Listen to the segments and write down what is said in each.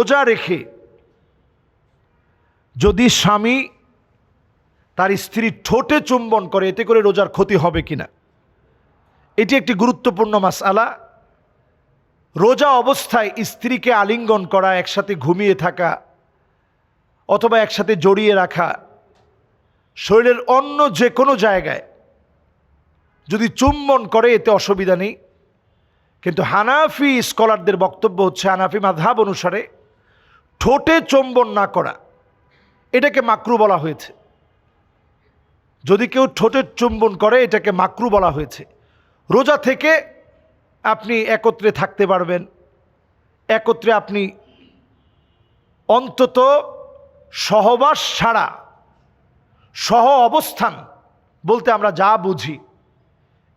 রোজা রেখে যদি স্বামী তার স্ত্রীর ঠোঁটে চুম্বন করে, এতে করে রোজার ক্ষতি হবে কিনা? এটি একটি গুরুত্বপূর্ণ মাসআলা রোজা অবস্থায় স্ত্রীকে আলিঙ্গন করা, একসাথে ঘুমিয়ে থাকা অথবা একসাথে জড়িয়ে রাখা, শরীরের অন্য যে কোনো জায়গায় যদি চুম্বন করে, এতে অসুবিধা নেই। কিন্তু হানাফি স্কলারদের বক্তব্য হচ্ছে, হানাফি মাধাব অনুসারে ঠোঁটে চুম্বন না করা, এটাকে মাকরু বলা হয়েছে। যদি কেউ ঠোঁটের চুম্বন করে, এটাকে মাকরু বলা হয়েছে। রোজা থেকে আপনি একত্রে থাকতে পারবেন। একত্রে আপনি অন্তত সহবাস ছাড়া, সহ অবস্থান বলতে আমরা যা বুঝি,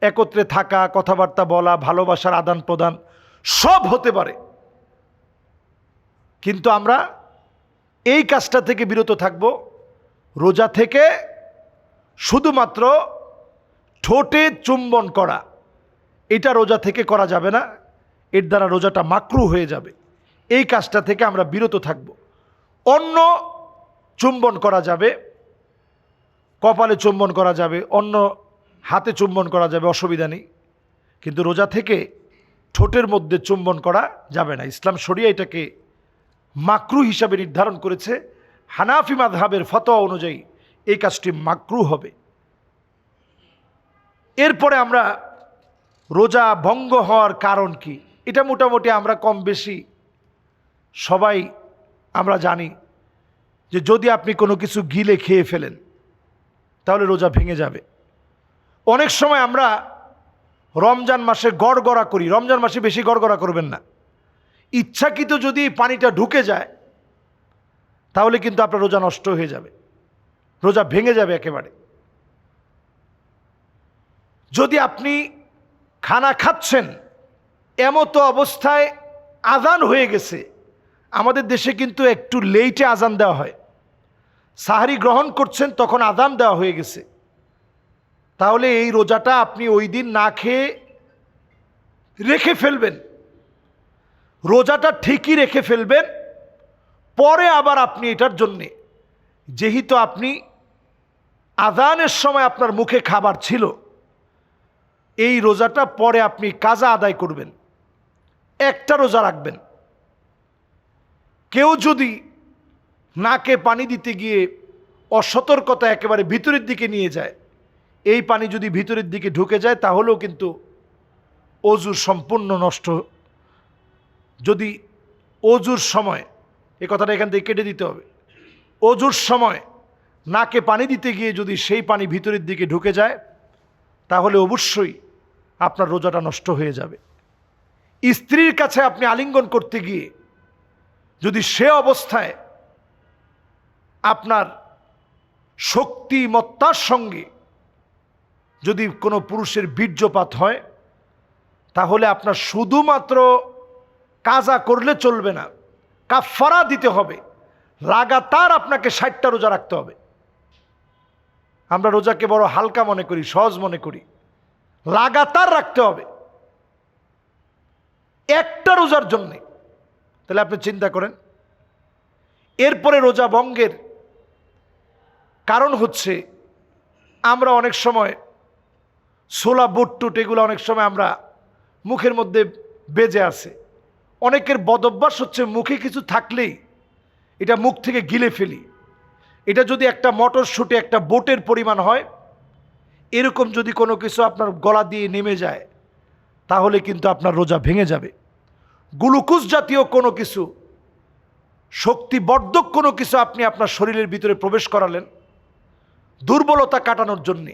একত্রে থাকা, কথাবার্তা বলা, ভালোবাসার আদান প্রদান সব হতে পারে। কিন্তু আমরা এই কাজটা থেকে বিরত থাকব। রোজা থেকে শুধুমাত্র ঠোঁটে চুম্বন করা, এটা রোজা থেকে করা যাবে না, এর দ্বারা রোজাটা মাকরু হয়ে যাবে। এই কাজটা থেকে আমরা বিরত থাকব। অন্য চুম্বন করা যাবে, কপালে চুম্বন করা যাবে, অন্য হাতে চুম্বন করা যাবে, অসুবিধা নেই। কিন্তু রোজা থেকে ঠোঁটের মধ্যে চুম্বন করা যাবে না। ইসলাম শরিয়া এটাকে মাকরু হিসাবে নির্ধারণ করেছে। হানাফি মাযহাবের ফতোয়া অনুযায়ী এই কাজটি মাকরু হবে। এরপরে আমরা রোজা ভঙ্গ হওয়ার কারণ কি? এটা মোটামুটি আমরা কম বেশি সবাই আমরা জানি যে যদি আপনি কোনো কিছু গিলে খেয়ে ফেলেন, তাহলে রোজা ভেঙে যাবে। অনেক সময় আমরা রমজান মাসে গড়গড়া করি। রমজান মাসে বেশি গড়গড়া করবেন না। ইচ্ছাকৃত যদি পানিটা ঢুকে যায়, তাহলে কিন্তু আপনার রোজা নষ্ট হয়ে যাবে। রোজা ভেঙে যাবে একেবারে। যদি আপনি খানা খাচ্ছেন, এমতো অবস্থায় আজান হয়ে গেছে, আমাদের দেশে কিন্তু একটু লেইটে আজান দেওয়া হয়। সাহারি গ্রহণ করছেন, তখন আজান দেওয়া হয়ে গেছে। তাহলে এই রোজাটা আপনি ওই দিন না খেয়ে রেখে ফেলবেন। রোজাটা ঠিকই রেখে ফেলবেন, পরে আবার আপনি এটার জন্যে। যেহেতু আপনি আদানের সময় আপনার মুখে খাবার ছিল, এই রোজাটা পরে আপনি কাজা আদায় করবেন, একটা রোজা রাখবেন। কেউ যদি নাকে পানি দিতে গিয়ে অসতর্কতা একেবারে ভিতরের দিকে নিয়ে যায়, এই পানি যদি ভিতরের দিকে ঢুকে যায়, তাহলেও কিন্তু অজুর সম্পূর্ণ নষ্ট যদি অজুর সময় এ কথাটা এখান থেকে কেটে দিতে হবে অজুর সময় নাকে পানি দিতে গিয়ে যদি সেই পানি ভিতরের দিকে ঢুকে যায়, তাহলে অবশ্যই আপনার রোজাটা নষ্ট হয়ে যাবে। স্ত্রীর কাছে আপনি আলিঙ্গন করতে গিয়ে যদি সে অবস্থায় আপনার শক্তিমত্তার সঙ্গে যদি কোনো পুরুষের বীর্যপাত হয়, তাহলে আপনার শুধুমাত্র কাজা করলে চলবে না। কাফারা দিতে হবে। লাগাতার আপনাকে ষাটটা রোজা রাখতে হবে। আমরা রোজাকে বড় হালকা মনে করি, সহজ মনে করি। লাগাতার রাখতে হবে। একটা রোজার জন্যে। তাহলে আপনি চিন্তা করেন, এরপরে রোজা বঙ্গের কারণ হচ্ছে, আমরা অনেক সময় ছোলা, বুট, টুট, এগুলো অনেক সময় আমরা মুখের মধ্যে বেজে আছে। অনেকের বদভ্যাস হচ্ছে মুখে কিছু থাকলেই এটা মুখ থেকে গিলে ফেলি। এটা যদি একটা মটরশুটে একটা বোটের পরিমাণ হয়, এরকম যদি কোনো কিছু আপনার গলা দিয়ে নেমে যায়, তাহলে কিন্তু আপনার রোজা ভেঙে যাবে। গ্লুকোজ জাতীয় কোনো কিছু, শক্তিবর্ধক কোনো কিছু আপনি আপনার শরীরের ভিতরে প্রবেশ করালেন দুর্বলতা কাটানোর জন্যে,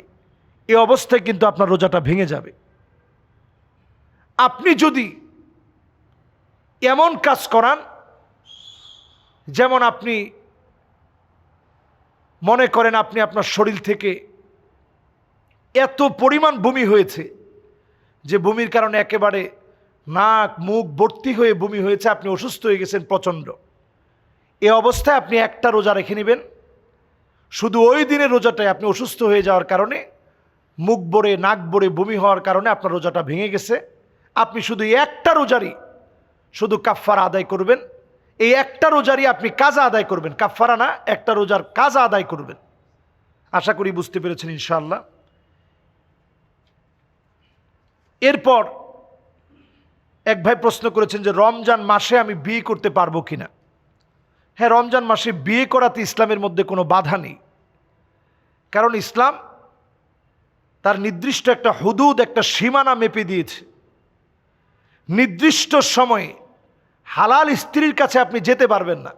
এ অবস্থায় কিন্তু আপনার রোজাটা ভেঙে যাবে। আপনি যদি এমন কাজ করান, যেমন আপনি মনে করেন আপনি আপনার শরীর থেকে এত পরিমাণ বমি হয়েছে যে বমির কারণে একেবারে নাক, মুখ ভর্তি হয়ে বমি হয়েছে, আপনি অসুস্থ হয়ে গেছেন প্রচণ্ড। এ অবস্থায় আপনি একটা রোজা রেখে নেবেন। শুধু ওই দিনের রোজাটায় আপনি অসুস্থ হয়ে যাওয়ার কারণে, মুখ ভরে, নাক ভরে বমি হওয়ার কারণে আপনার রোজাটা ভেঙে গেছে। আপনি শুধু একটা রোজারই শুধু কাফার আদায় করবেন। এই একটা রোজারই আপনি কাজা আদায় করবেন। কাফারা না, একটা রোজার কাজা আদায় করবেন। আশা করি বুঝতে পেরেছেন ইনশাআল্লাহ। এরপর এক ভাই প্রশ্ন করেছেন যে, রমজান মাসে আমি বিয়ে করতে পারব কিনা? হ্যাঁ রমজান মাসে বিয়ে করাতে ইসলামের মধ্যে কোনো বাধা নেই। কারণ ইসলাম তার নির্দিষ্ট একটা হুদুদ, একটা সীমানা মেপে দিয়েছে। নির্দিষ্ট সময়ে হালাল স্ত্রীর কাছে আপনি যেতে পারবেন না।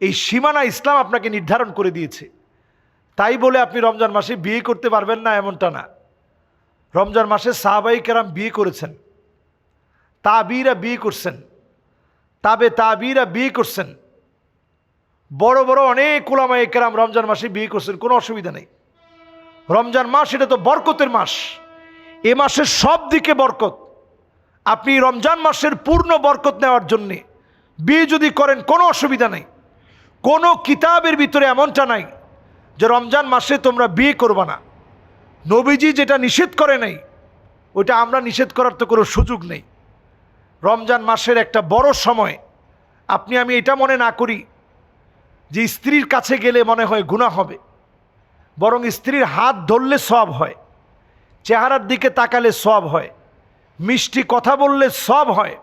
এই সীমানা ইসলাম আপনাকে নির্ধারণ করে দিয়েছে। তাই বলে আপনি রমজান মাসে বিয়ে করতে পারবেন না এমনটা না। রমজান মাসে সাহাবাই কেরাম বিয়ে করেছেন। তাবিরা বিয়ে করছেন। তাবে তাবিরা বিয়ে করছেন। বড় বড় অনেক ওলামায়ে কেরাম রমজান মাসে বিয়ে করছেন, কোনো অসুবিধা নেই। রমজান মাস, এটা তো বরকতের মাস। এ মাসের সব দিকে বরকত। আপনি রমজান মাসের পূর্ণ বরকত নেওয়ার জন্যে বিয়ে যদি করেন, কোনো অসুবিধা নেই। কোনো কিতাবের ভিতরে এমনটা নাই যে রমজান মাসে তোমরা বিয়ে করবা না। নবীজি যেটা নিষেধ করে নাই ওটা আমরা নিষেধ করার তো কোনো সুযোগ নেই। রমজান মাসের একটা বড় সময়, আপনি আমি এটা মনে না করি যে স্ত্রীর কাছে গেলে মনে হয় গুণা হবে, বরং স্ত্রীর হাত ধরলে সব হয়, চেহারার দিকে তাকালে সব হয়। মিষ্টি কথা বললে সব হয়।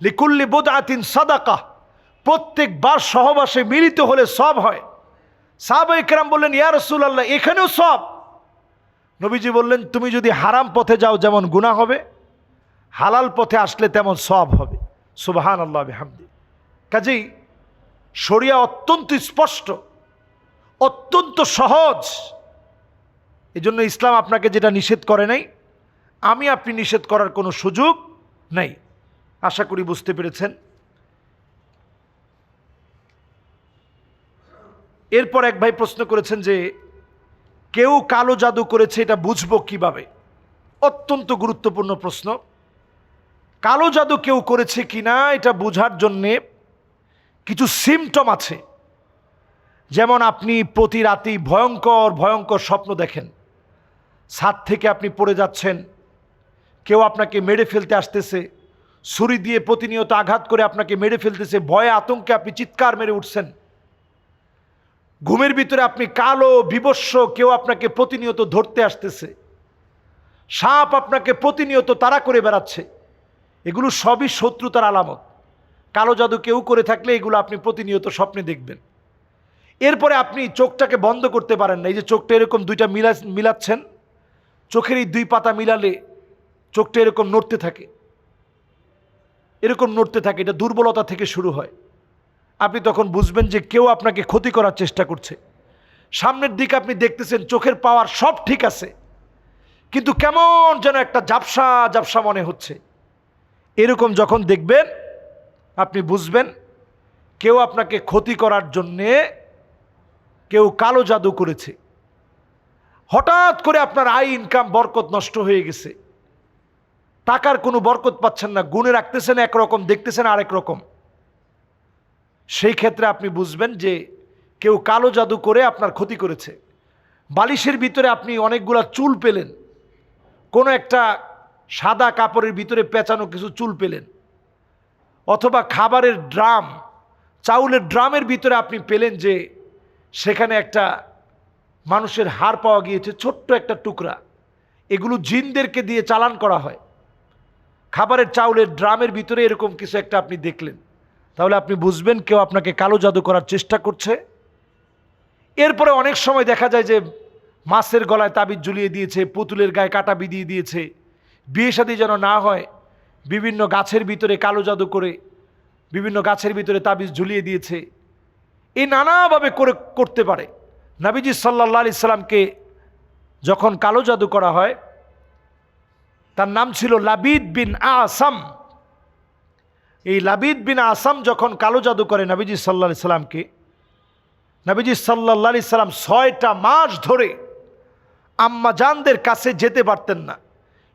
লিকুল্লি বোধ আতিন সাদাকা, প্রত্যেকবার সহবাসে মিলিত হলে সব হয়। সাহাবাই কেরাম বললেন, ইয়া রসুল্লাহ এখানেও সব। নবীজি বললেন, তুমি যদি হারাম পথে যাও, যেমন গুণা হবে, হালাল পথে আসলে তেমন সব হবে। সুবাহান আল্লাহ হামদি কাজেই শরিয়া অত্যন্ত স্পষ্ট, অত্যন্ত সহজ। এজন্য ইসলাম আপনাকে যেটা নিষেধ করে নাই আমি আপনি নিষেধ করার কোনো সুযোগ নেই। আশা করি বুঝতে পেরেছেন। এরপর এক ভাই প্রশ্ন করেছেন যে, কেউ কালো জাদু করেছে এটা বুঝব কীভাবে? অত্যন্ত গুরুত্বপূর্ণ প্রশ্ন। কালো জাদু কেউ করেছে কিনা এটা বোঝার জন্যে কিছু সিমটম আছে। যেমন আপনি প্রতি রাতেই ভয়ঙ্কর ভয়ঙ্কর স্বপ্ন দেখেন। ছাদ থেকে আপনি পড়ে যাচ্ছেন। কেউ আপনাকে মেরে ফেলতে আসতেছে, ছুরি দিয়ে প্রতিনিয়ত আঘাত করে আপনাকে মেরে ফেলতেছে, ভয়ে আতঙ্কে আপনি চিৎকার মেরে উঠছেন। ঘুমের ভিতরে আপনি কালো বিবস্ব কেউ আপনাকে প্রতিনিয়ত ধরতে আসতেছে। সাপ আপনাকে প্রতিনিয়ত তারা করে বেড়াচ্ছে। এগুলো সবই শত্রুতার আলামত। কালো জাদু কেউ করে থাকলে এগুলো আপনি প্রতিনিয়ত স্বপ্নে দেখবেন। এরপরে আপনি চোখটাকে বন্ধ করতে পারেন না। এই যে চোখটা এরকম দুইটা মিলা, মিলাচ্ছেন, চোখের এই দুই পাতা মিলালে চোখটা এরকম নড়তে থাকে। এরকম নড়তে থাকে, এটা দুর্বলতা থেকে শুরু হয়। আপনি তখন বুঝবেন যে কেউ আপনাকে ক্ষতি করার চেষ্টা করছে। সামনের দিকে আপনি দেখতেছেন চোখের পাওয়ার সব ঠিক আছে, কিন্তু কেমন যেন একটা জাপসা জাপসা মনে হচ্ছে। এরকম যখন দেখবেন, আপনি বুঝবেন কেউ আপনাকে ক্ষতি করার জন্যে কেউ কালো জাদু করেছে। হঠাৎ করে আপনার আয়, ইনকাম, বরকত নষ্ট হয়ে গেছে। টাকার কোনো বরকত পাচ্ছেন না, গুণে রাখতেছেন একরকম, দেখতেছেন আরেক রকম। সেই ক্ষেত্রে আপনি বুঝবেন যে কেউ কালো জাদু করে আপনার ক্ষতি করেছে। বালিশের ভিতরে আপনি অনেকগুলা চুল পেলেন। কোনো একটা সাদা কাপড়ের ভিতরে পেঁচানো কিছু চুল পেলেন। অথবা খাবারের ড্রাম, চাউলের ড্রামের ভিতরে আপনি পেলেন যে সেখানে একটা মানুষের হাড় পাওয়া গিয়েছে, ছোট্ট একটা টুকরা। এগুলো জিনদেরকে দিয়ে চালান করা হয়। খাবারের চাউলের ড্রামের ভিতরে এরকম কিছু একটা আপনি দেখলেন। তাহলে আপনি বুঝবেন কেউ আপনাকে কালো জাদু করার চেষ্টা করছে। এরপরে অনেক সময় দেখা যায় যে মাছের গলায় তাবিজ ঝুলিয়ে দিয়েছে, পুতুলের গায়ে কাটা বিদিয়ে দিয়েছে। বিয়ে শাদী যেন না হয়, বিভিন্ন গাছের ভিতরে কালো জাদু করে, বিভিন্ন গাছের ভিতরে তাবিজ ঝুলিয়ে দিয়েছে। এই নানাভাবে করে করতে পারে। নাবিজি সাল্লা আলি সাল্লামকে যখন কালো জাদু করা হয় তার নাম ছিল লাবিদ বিন আসাম। এই লাবিদ বিন আসাম যখন কালো জাদু করে নাবিজি সাল্লা সাল্লামকে, নাবিজি সাল্লা সাল্লাম ছয়টা মাস ধরে আম্মাজানদের কাছে যেতে পারতেন না।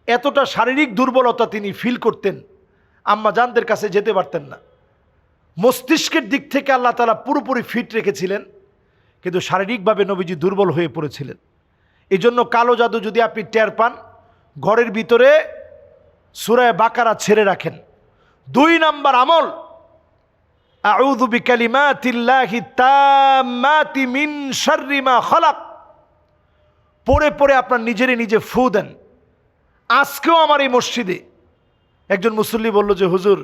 এতটা শারীরিক দুর্বলতা তিনি ফিল করতেন আম্মাজানদের কাছে যেতে পারতেন না। মস্তিষ্কের দিক থেকে আল্লাহ তালা পুরোপুরি ফিট রেখেছিলেন, কিন্তু শারীরিকভাবে নবীজি দুর্বল হয়ে পড়েছিলেন। এই জন্য কালো জাদু যদি আপনি টের পান ঘরের ভিতরে সুরায় বাকারা ছেড়ে রাখেন। দুই নাম্বার আমল, আউযু বিকালিমাতিল্লাহি তাম্মাতি মিন শাররি পড়ে পড়ে আপনার নিজেরই নিজে ফু দেন। আজকেও আমার এই মসজিদে একজন মুসল্লি বলল যে, হুজুর,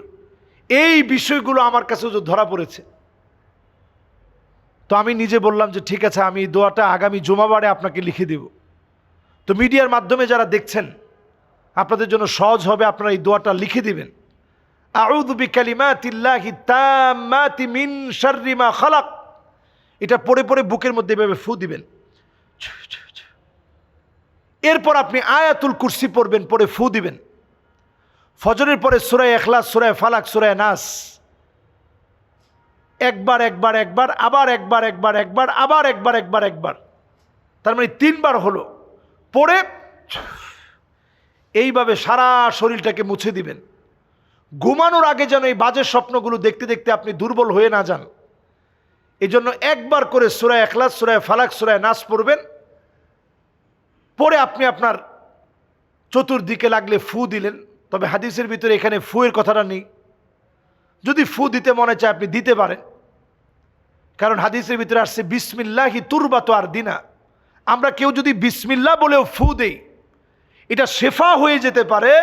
এই বিষয়গুলো আমার কাছে হুজুর ধরা পড়েছে। তো আমি নিজে বললাম যে, ঠিক আছে, আমি দোয়াটা আগামী জুমাবারে আপনাকে লিখে দেব। তো মিডিয়ার মাধ্যমে যারা দেখছেন আপনাদের জন্য সহজ হবে, আপনারা এই দোয়াটা লিখে দিবেন। মিন খালাক। এটা পড়ে পড়ে বুকের মধ্যে এভাবে ফু দিবেন। এরপর আপনি আয়াতুল কুরসি পড়বেন পরে ফু দিবেন। ফজরের পরে সুরায় এখলাস সুরায় ফালাক সুরায় নাস। একবার একবার একবার, আবার একবার একবার একবার, আবার একবার একবার একবার। তার মানে তিনবার হলো। পড়ে এইভাবে সারা শরীরটাকে মুছে দিবেন। ঘুমানোর আগে যেন এই বাজে স্বপ্নগুলো দেখতে দেখতে আপনি দুর্বল হয়ে না যান। এই জন্য একবার করে সুরায় এখলাস সুরায় ফালাক সুরায় নাচ পড়বেন। পরে আপনি আপনার চতুর্দিকে লাগলে ফু দিলেন। তবে হাদিসের ভিতরে এখানে ফুয়ের কথাটা নেই। যদি ফু দিতে মনে চায় আপনি দিতে পারেন। কারণ হাদিসের ভিতরে আসছে, বিসমিল্লাহি তুরবাত আর দিনা আমরা কেউ যদি বিসমিল্লা বলেও ফু দেই এটা শেফা হয়ে যেতে পারে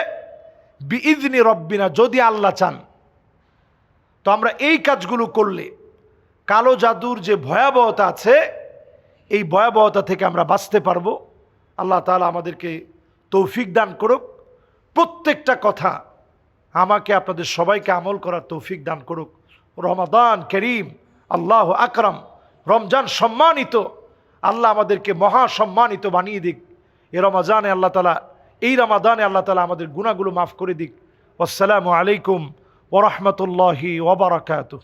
বিইদনি রব্বিনা যদি আল্লাহ চান। তো আমরা এই কাজগুলো করলে কালো জাদুর যে ভয়াবহতা আছে, এই ভয়াবহতা থেকে আমরা বাঁচতে পারব। আল্লাহ তালা আমাদেরকে তৌফিক দান করুক। প্রত্যেকটা কথা আমাকে, আপনাদের সবাইকে আমল করার তৌফিক দান করুক। রমাদান করিম, আল্লাহ আকরাম। রমজান সম্মানিত, আল্লাহ আমাদেরকে মহা সম্মানিত বানিয়ে দিক। এ রমাজানে আল্লাহ তালা এই রমাদানে আল্লাহ তালা আমাদের গুণাগুলো মাফ করে দিক। আসসালামু আলাইকুম ওরহমতুল্লাহি ওবরাকাতু